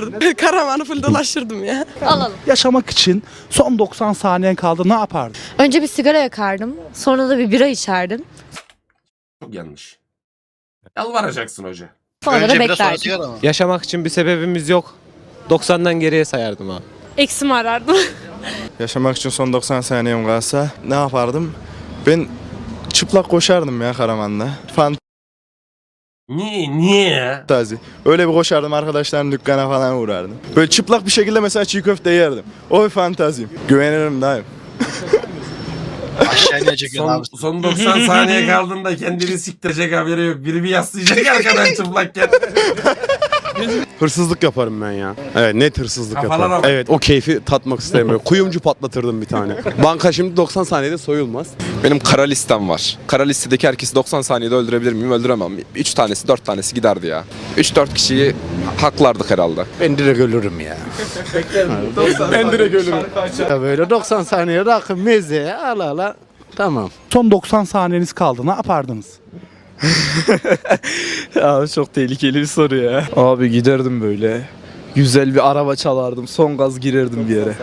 Karavanı full dolaşırdım ya. Alalım. Yaşamak için son 90 saniyen kaldı ne yapardın? Önce bir sigara yakardım. Sonra da bir bira içerdim. Çok yanlış. Yalvaracaksın hoca. Sonra da beklerdim. sigara mı? Yaşamak için bir sebebimiz yok. 90'dan geriye sayardım abi. Eksimi arardım. Yaşamak için son 90 saniyem kalsa ne yapardım? Ben çıplak koşardım ya Karaman'da. Niye? Niye? Fantazi. Öyle bir koşardım arkadaşların dükkana falan uğrardım. Böyle çıplak bir şekilde mesela çiğ köfte yerdim. O bir fantazim. Güvenirim daim. Aşağı inecek Son, abi. son 90 saniye kaldığında kendini siktirecek haberi yok. Biri bir yaslayacak arkadan çıplakken. Hırsızlık yaparım ben ya. Evet net hırsızlık Kafalar yaparım. ama. Evet o keyfi tatmak. Böyle Kuyumcu patlatırdım bir tane. Banka şimdi 90 saniyede soyulmaz. Benim kara listem var. Kara listedeki herkesi 90 saniyede öldürebilir miyim? Öldüremem. 3 tanesi 4 tanesi giderdi ya. 3-4 kişiyi haklardık herhalde. Ben direkt ölürüm ya. ben direkt ölürüm. Ya böyle 90 saniye rakım meze ala ala. Tamam. Son 90 saniyeniz kaldı ne yapardınız? Abi çok tehlikeli bir soru ya. Abi giderdim böyle. Güzel bir araba çalardım. Son gaz girerdim bir yere.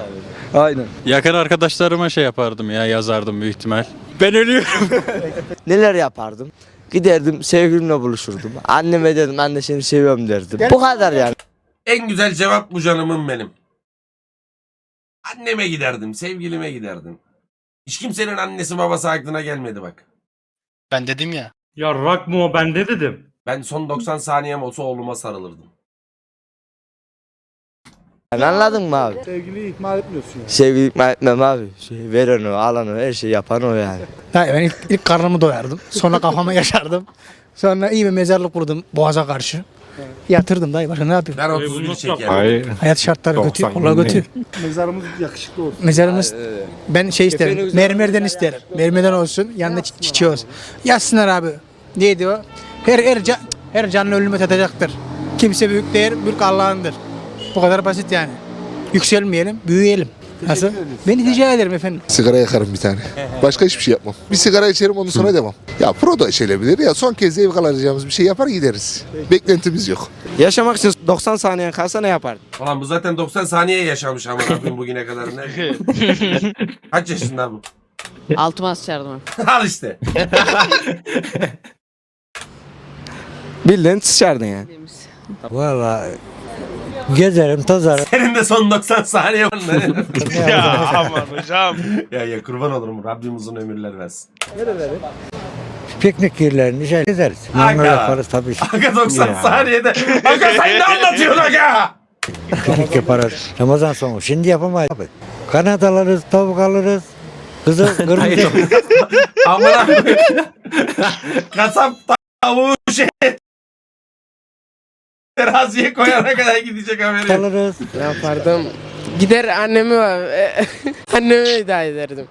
Aynen. Yakın arkadaşlarıma şey yapardım ya yazardım büyük ihtimal. Ben ölüyorum. Neler yapardım? Giderdim sevgilimle buluşurdum. Anneme dedim anne seni seviyorum derdim. Bu kadar yani. En güzel cevap bu canımın benim. Anneme giderdim, sevgilime giderdim. Hiç kimsenin annesi babası aklına gelmedi bak. Ben dedim ya. Ya rak mı o ben de dedim. Ben son 90 saniyem olsa oğluma sarılırdım. Yani anladın mı abi? Sevgiliyi ihmal etmiyorsun yani. Sevgili ikna etmem abi. Şey, veren o, alan o, her şeyi yapan o yani. ben ilk, ilk karnımı doyardım. Sonra kafamı yaşardım. Sonra iyi bir mezarlık kurdum boğaza karşı. Yatırdım dayı başka ne yapayım? Ben 31 çekerim. Hayat şartları kötü, 90 kola kötü. Mezarımız yakışıklı olsun. Mezarımız ben şey isterim. Mermerden isterim. Mermerden olsun. Yanında çi- çiçeği olsun. Yazsınlar abi. Neydi o? Her her can, her canlı ölümü tadacaktır. Kimse büyük değil, büyük Allah'ındır. Bu kadar basit yani. Yükselmeyelim, büyüyelim. Nasıl? Ben rica ederim efendim. Sigara yakarım bir tane. Başka hiçbir şey yapmam. Bir sigara içerim ondan sonra devam. Ya pro da içilebilir ya son kez zevk alacağımız bir şey yapar gideriz. Beklentimiz yok. Yaşamak için 90 saniyen kalsa ne yapardın? Ulan bu zaten 90 saniye yaşamış ama Rabbim bugüne kadar. Ne? Kaç yaşında bu? Altıma sıçardım. Al işte. Bildiğin sıçardın yani. Valla gezerim, tozarım. Senin de son 90 saniye var. ya aman hocam. ya ya kurban olurum. Rabbim uzun ömürler versin. Piknik yerlerini şey gezeriz. Aga. tabii. Aga 90 saniyede. Aga sen ne anlatıyorsun aga? Piknik yaparız. Ramazan sonu. Şimdi yapamayız. Abi. Kanat alırız, tavuk alırız. Kızı kırmızı. Amına koyayım. Kasap tavuğu şey teraziye koyana kadar gidecek haberi. yok. alırız. Yapardım. Gider annemi anneme veda ederdim.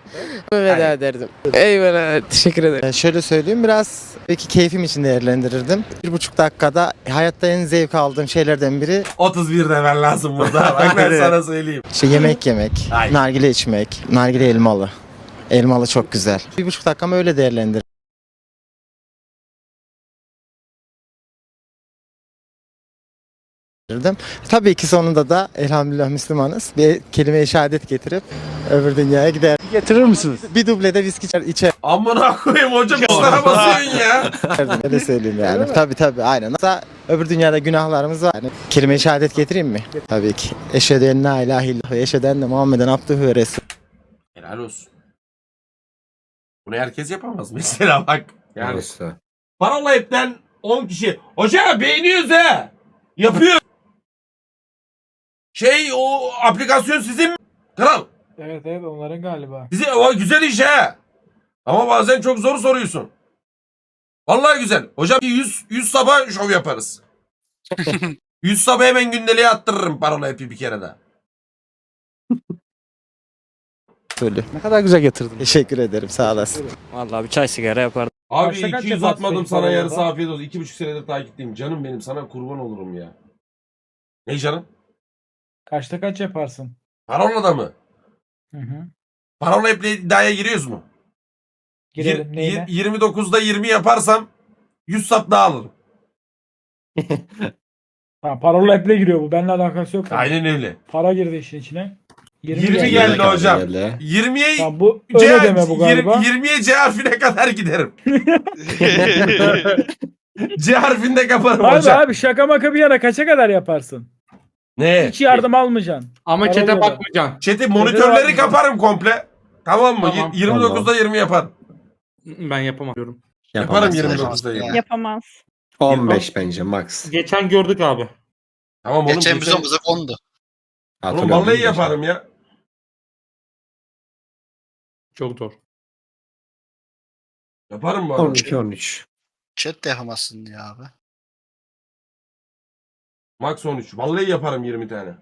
Veda ederdim. Eyvallah teşekkür ederim. şöyle söyleyeyim biraz belki keyfim için değerlendirirdim. Bir buçuk dakikada hayatta en zevk aldığım şeylerden biri 31 demen lazım burada. Bak ben sana söyleyeyim. işte yemek yemek, Ay. nargile içmek, nargile elmalı. Elmalı çok güzel. Bir buçuk dakikamı öyle değerlendirirdim. Tabii ki sonunda da elhamdülillah Müslümanız. Bir kelime-i şehadet getirip öbür dünyaya gider. Getirir misiniz? Bir dublede viski içer, içer Amına koyayım hocam üstüne basıyorsun ya. öyle söyleyeyim yani. Tabii tabii aynen. Hatta öbür dünyada günahlarımız var. Yani, kelime-i şehadet getireyim mi? Tabii ki. Eşhedü en la ilahe illallah ve eşhedü enne Muhammeden abduhu ve resul. Helal olsun. Bunu herkes yapamaz mesela bak. Yani parola hepten 10 kişi. Hoca beğeniyoruz he. Yapıyor. Şey o aplikasyon sizin mi? Kral. Evet evet onların galiba. Bizi o güzel iş he. Ama bazen çok zor soruyorsun. Vallahi güzel. Hocam 100 100 sabah şov yaparız. 100 sabah hemen gündeliğe attırırım parola hepi bir kere daha. Söyle. Ne kadar güzel getirdin. Teşekkür ederim sağ olasın. Vallahi bir çay sigara yapardım. Abi Kaçta kaç 200 yaparsın atmadım sana yarısı afiyet olsun. 2,5 senedir takipteyim. Canım benim sana kurban olurum ya. Ne canım? Kaçta kaç yaparsın? Parola da mı? Hı hı. Parola iddiaya giriyoruz mu? Girelim Yir- yir- 29'da 20 yaparsam 100 sap daha alırım. Ha, parola eple giriyor bu. Benimle alakası yok. Aynen öyle. Para girdi işin içine. 20 geldi hocam. 20'ye Tamam, bu C, öyle deme bu galiba. 20'ye C harfine kadar giderim. C harfinde kaparım Abi hocam. abi şaka maka bir yana kaça kadar yaparsın? Ne? Hiç yardım almayacaksın. Ama çete oluyor. bakmayacaksın. Chat'i monitörleri kaparım komple. Tamam mı? Tamam. Y- 29'da 20 yaparım. Ben yapamam diyorum. Yaparım 29'da 20. Yapamaz. 15 bence max. Geçen gördük abi. Tamam oğlum. Geçen geçen- bize bize kondu. Oğlum vallahi yaparım ya. Çok zor. Yaparım bu arada. 13. Chat de yapamazsın ya abi. Max 13. Vallahi yaparım 20 tane.